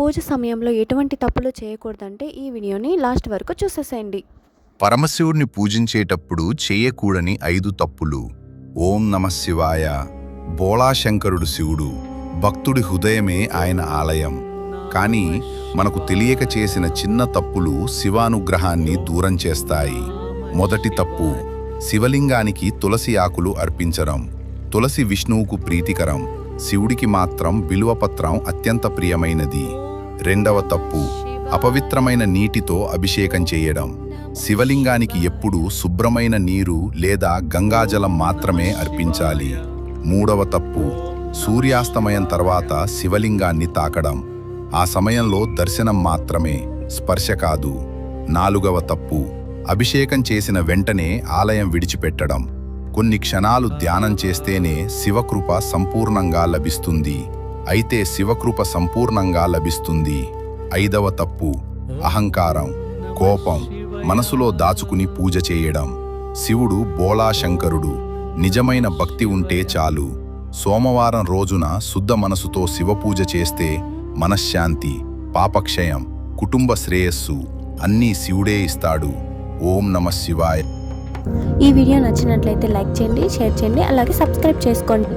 పూజ సమయంలో ఎటువంటి తప్పులు చేయకూడదంటే ఈ వీడియోని లాస్ట్ వరకు చూసేసేయండి. పరమశివుడిని పూజించేటప్పుడు చేయకూడని ఐదు తప్పులు. ఓం నమ శివాయ. బోళాశంకరుడు శివుడు. భక్తుడి హృదయమే ఆయన ఆలయం. కానీ మనకు తెలియక చేసిన చిన్న తప్పులు శివానుగ్రహాన్ని దూరం చేస్తాయి. మొదటి తప్పు శివలింగానికి తులసి ఆకులు అర్పించడం. తులసి విష్ణువుకు ప్రీతికరం. శివుడికి మాత్రం బిల్వపత్రం అత్యంత ప్రియమైనది. రెండవ తప్పు అపవిత్రమైన నీటితో అభిషేకం చేయడం. శివలింగానికి ఎప్పుడూ శుభ్రమైన నీరు లేదా గంగాజలం మాత్రమే అర్పించాలి. మూడవ తప్పు సూర్యాస్తమయం తర్వాత శివలింగాన్ని తాకడం. ఆ సమయంలో దర్శనం మాత్రమే స్పర్శ కాదు. నాలుగవ తప్పు అభిషేకం చేసిన వెంటనే ఆలయం విడిచిపెట్టడం. కొన్ని క్షణాలు ధ్యానం చేస్తేనే శివకృప సంపూర్ణంగా లభిస్తుంది. అయితే శివకృప సంపూర్ణంగా లభిస్తుంది. ఐదవ తప్పు అహంకారం కోపం మనసులో దాచుకుని పూజ చేయడం. శివుడు బోళాశంకరుడు నిజమైన భక్తి ఉంటే చాలు. సోమవారం రోజున శుద్ధ మనసుతో శివపూజ చేస్తే మనశ్శాంతి పాపక్షయం కుటుంబ శ్రేయస్సు అన్నీ శివుడే ఇస్తాడు. ఓం నమ శివాయ. ఈ వీడియో నచ్చినట్లయితే లైక్ చేయండి షేర్ చేయండి అలాగే సబ్స్క్రైబ్ చేసుకోండి.